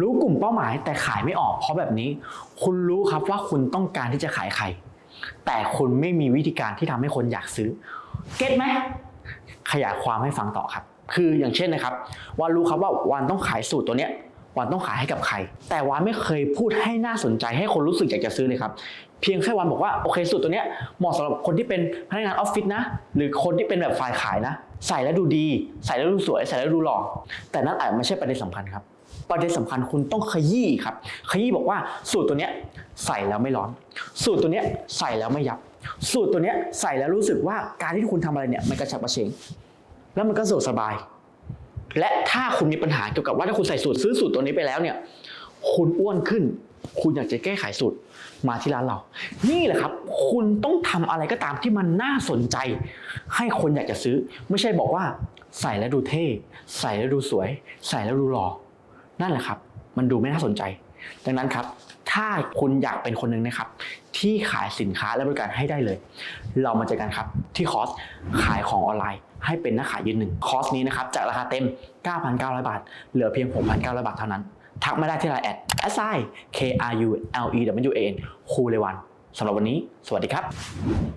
รู้กลุ่มเป้าหมายแต่ขายไม่ออก เพราะแบบนี้ คุณรู้ครับว่าคุณต้องการที่จะขายใคร แต่คุณไม่มีวิธีการที่ทำให้คนอยากซื้อ เก็ตไหมขยายความให้ฟังต่อครับ คืออย่างเช่นนะครับวานรู้ครับว่าวันต้องขายสูตรตัวเนี้ยวันต้องขายให้กับใคร แต่วานไม่เคยพูดให้น่าสนใจให้คนรู้สึกอยากจะซื้อเลยครับ เพียงแค่วันบอกว่าโอเคสูตรตัวเนี้ยเหมาะสำหรับคนที่เป็นพนักงานออฟฟิศนะ หรือคนที่เป็นแบบฝ่ายขายนะ ใส่แล้วดูดี ใส่แล้วดูสวย ใส่แล้วดูหล่อแต่นั่นอาจไม่ใช่ประเด็นสำคัญครับ ประเด็นสำคัญคุณต้องขยี้ครับ ขยี้บอกว่าสูตรตัวเนี้ยใส่แล้วไม่ร้อน สูตรตัวเนี้ยใส่แล้วไม่ยับ สูตรตัวเนี้ยใส่แล้วรู้สึกว่าการที่คุณทำอะไรเนี่ยมันกระฉับกระเฉง แล้วมันก็สะดวกสบาย และถ้าคุณมีปัญหาเกี่ยวกับว่าถ้าคุณใส่สูตรซื้อสูตรตัวนี้ไปแล้วเนี่ย คุณอ้วนขึ้น คุณอยากจะแก้ไขสูตรมาที่ร้านเรา นี่แหละครับ คุณต้องทำอะไรก็ตามที่มันน่าสนใจ ให้คนอยากจะซื้อ ไม่ใช่บอกว่า ใส่แล้วดูเท่ ใส่แล้วดูสวย ใส่แล้วดูหล่อ นั่นแหละครับ มันดูไม่น่าสนใจ ดังนั้นครับ ถ้าคุณอยากเป็นคนหนึ่งนะครับ ที่ขายสินค้าและบริการให้ได้เลย เรามาเจอกันครับที่คอร์สขายของออนไลน์ ให้เป็นนักขายยืนหนึ่งคอร์สนี้นะครับจากราคาเต็ม 9,900 บาท เหลือเพียง 6,900 บาทเท่านั้น ทักมาได้ที่ไลน์แอด s i k r u l e w a n คูเลวันสำหรับวันนี้ สวัสดีครับ